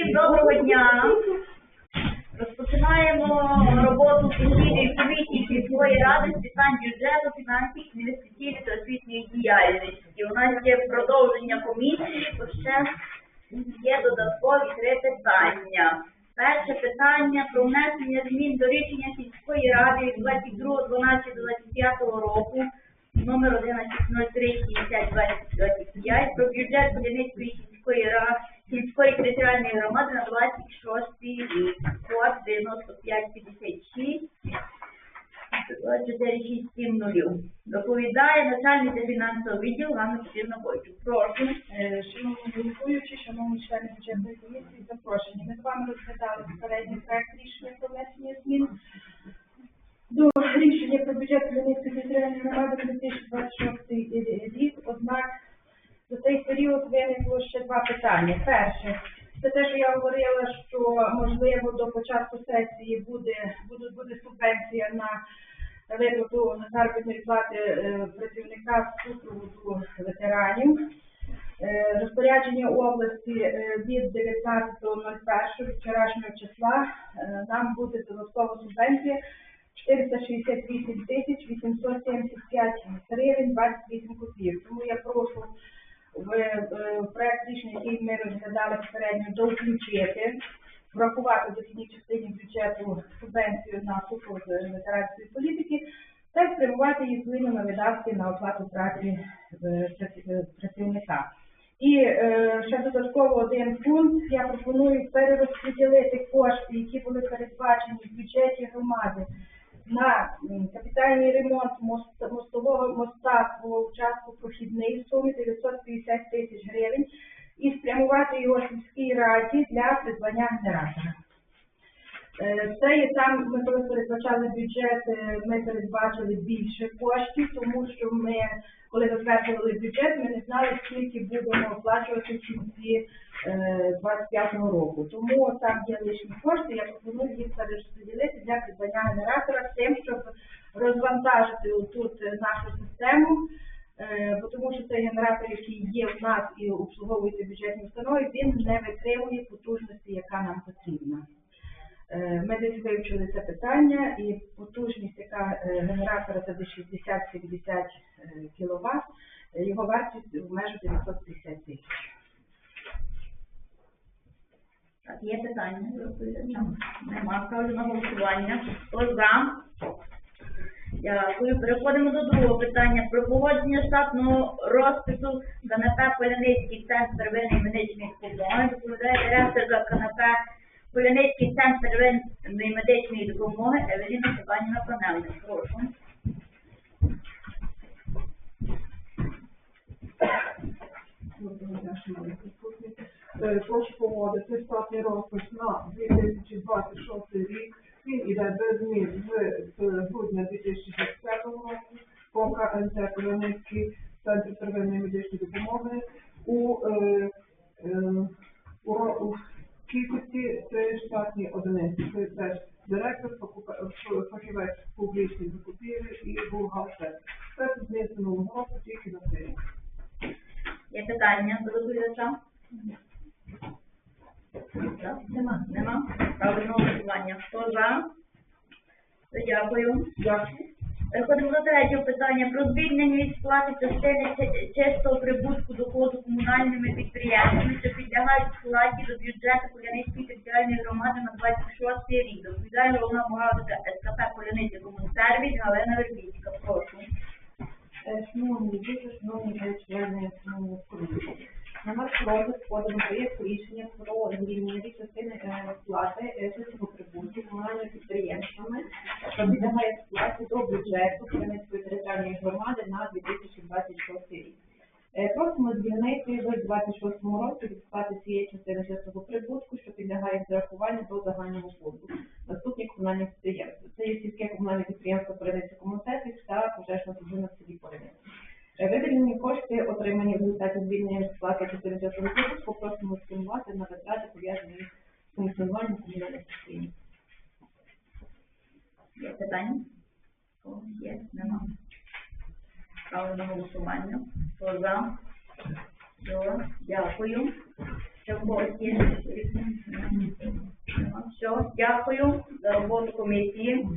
Всім доброго дня. Розпочинаємо роботу постійної комісії сільської ради з питань бюджету, фінансів, інвестиційної та освітньої діяльності. У нас є продовження комісії, то ще є додаткові три питання. Перше питання про внесення змін до рішення сільської ради від 22.12.25 року номер 11.03.60.2025 про бюджет Будівницької сільської ради сільської територіальної громади на 26 рік. Код 9556 4670. Доповідає начальниця фінансового відділу Ганна Петрівна Бойчук. Прошу. Е, Шановні головуючі, шановні члени бюджетної комісії, запрошені. Ми з вами розглядали попередній проект рішення про внесення змін до рішення про бюджет Хмельницької територіальної громади 2026 рік. За цей період виникло ще два питання. Перше, це те, що я говорила, що можливо до початку сесії буде, буде, буде субвенція на виплату заробітної плати е, працівника з супроводу ветеранів. Е, Розпорядження області е, від 19.01 вчорашнього числа нам буде додаткова субвенція 468 тисяч 875 гривень 28 копійок. Тому я прошу в, е, проект рішення, який ми розглядали попередньо, довключити, врахувати в дохідній частині бюджету субвенцію на супровод е, ветеранської політики та спрямувати її відповідно на видатки на оплату праці е, е, працівника. І е, ще додатково один пункт. Я пропоную перерозподілити кошти, які були передбачені в бюджеті громади на капітальний ремонт мост- мостового моста по участку прохідний в сумі 950 тисяч гривень і спрямувати його сільській раді для придбання генератора. Е, Це є там, ми коли передбачали бюджет, е, ми передбачили більше коштів, тому що ми, коли затверджували бюджет, ми не знали, скільки будемо оплачувати в кінці е, 25-го року. Тому там є лишні кошти, я пропоную їх перерозподілити для придбання генератора тим, щоб розвантажити тут нашу систему, Е, бо тому що цей генератор, який є в нас і обслуговується бюджетні установи, він не витримує потужності, яка нам потрібна. Ми десь вивчили це питання, і потужність, яка е, генератора це десь 60-70 кВт, його вартість в межах 950 тисяч. Так, є питання? Нема. Ставлю на голосування. Хто за? Дякую. Переходимо до другого питання. Про погодження штатного розпису КНП Поляницький центр первинної медичної допомоги. Доповідає директорка КНП Поляницький центр первинної медичної допомоги Евеліна Степанівна Панелина. Прошу. Е, Прошу погодити штатний розпис на 2026 рік. Він іде без змін з грудня 2025 року по КНЦ Кременецький центр первинної медичної допомоги у, е, е, у, у кількості три штатні одиниці. Це теж директор, фахівець публічних закупівель і бухгалтер. Це змін з минулого року тільки на рік. Є питання до доповідача? Нема. Нема. На голосування. Хто за? Дякую. Дякую. Переходимо до третього питання про звільнення від сплати частини чистого прибутку доходу комунальними підприємствами, що підлягають сплаті до бюджету Поляницької територіальної громади на 26 рік. Доповідає головна бухгалтерка СКП Поляниця Комунсервіс Галина Вербіцька. Прошу. Е, Шановні діти, шановні члени комісії. На наш розгляд подано проєкт рішення про звільнення від частини е, сплати е, чистого прибутку комунальними підприємствами, що підлягає сплаті до бюджету Хмельницької територіальної громади на 2026 рік. Е, Просимо звільнити в 26 році від цієї частини чистого прибутку, що підлягає зарахуванню до загального фонду. Наступні комунальні підприємства. Це є сільське комунальне підприємство Передиця Комунсервіс та пожежна дружина в селі Передиця. Е, Виділені кошти, отримані в результаті звільнення від сплати частини чистого прибутку, просимо спрямувати на витрати, пов'язані з функціонуванням комунальних підприємств. Є питання? Є, нема. Ставлю на голосування. Хто за? Все, дякую. Ще в когось є? Все, дякую за роботу комісії.